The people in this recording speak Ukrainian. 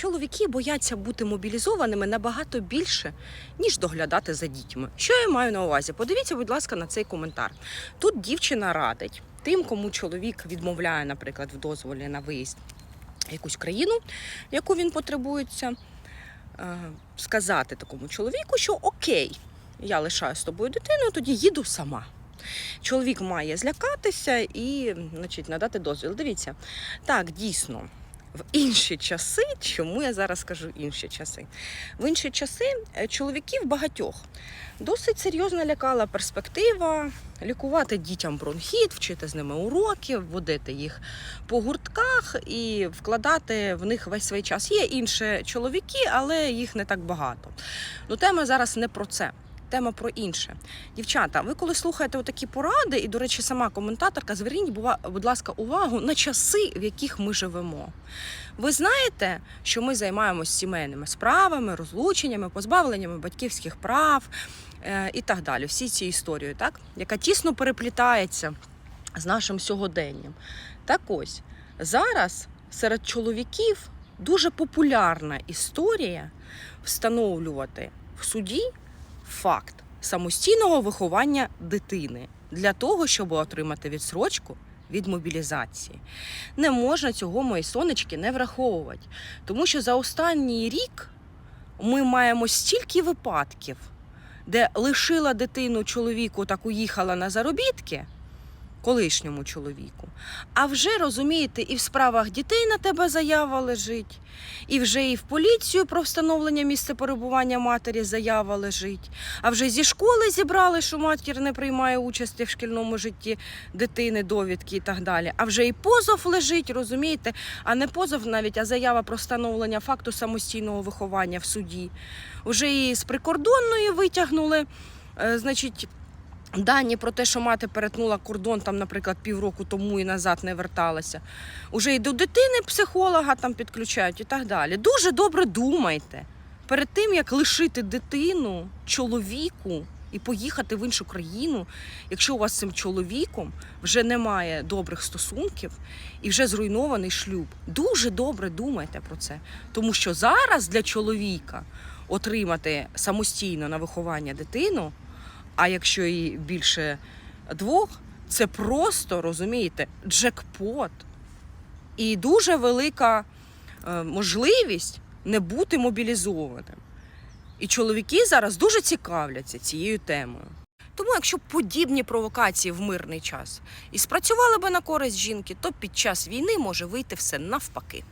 чоловіки бояться бути мобілізованими набагато більше, ніж доглядати за дітьми. Що я маю на увазі? Подивіться, будь ласка, на цей коментар. Тут дівчина радить тим, кому чоловік відмовляє, наприклад, в дозволі на виїзд в якусь країну, яку він потребується, е, сказати такому чоловіку, що окей, я лишаю з тобою дитину, тоді їду сама. Чоловік має злякатися і значить, надати дозвіл. Дивіться, так, дійсно, в інші часи, чому я зараз кажу інші часи? В інші часи е, чоловіків багатьох досить серйозно лякала перспектива лікувати дітям бронхіт, вчити з ними уроки, вводити їх по гуртках і вкладати в них весь свій час. Є інші чоловіки, але їх не так багато. Ну, тема зараз не про це. Тема про інше. Дівчата, ви коли слухаєте такі поради, і, до речі, сама коментаторка, зверніть, будь ласка, увагу на часи, в яких ми живемо. Ви знаєте, що ми займаємося сімейними справами, розлученнями, позбавленнями батьківських прав е, і так далі. Всі ці історії, так? яка тісно переплітається з нашим сьогоденням. Так ось, зараз серед чоловіків дуже популярна історія встановлювати в суді факт самостійного виховання дитини для того, щоб отримати відсрочку від мобілізації. Не можна цього мої сонечки не враховувати, тому що за останній рік ми маємо стільки випадків, де лишила дитину чоловіку, так уїхала на заробітки. Колишньому чоловіку. А вже розумієте, і в справах дітей на тебе заява лежить, і вже і в поліцію про встановлення місця перебування матері заява лежить. А вже зі школи зібрали, що матір не приймає участі в шкільному житті дитини, довідки і так далі. А вже і позов лежить, розумієте? А не позов навіть, а заява про встановлення факту самостійного виховання в суді. Вже і з прикордонної витягнули, е, значить. Дані про те, що мати перетнула кордон, там, наприклад, півроку тому і назад не верталася. Уже і до дитини психолога там підключають і так далі. Дуже добре думайте перед тим, як лишити дитину чоловіку і поїхати в іншу країну, якщо у вас з цим чоловіком вже немає добрих стосунків і вже зруйнований шлюб. Дуже добре думайте про це. Тому що зараз для чоловіка отримати самостійно на виховання дитину. А якщо і більше двох, це просто розумієте, джекпот. І дуже велика е, можливість не бути мобілізованим. І чоловіки зараз дуже цікавляться цією темою. Тому, якщо подібні провокації в мирний час і спрацювали би на користь жінки, то під час війни може вийти все навпаки.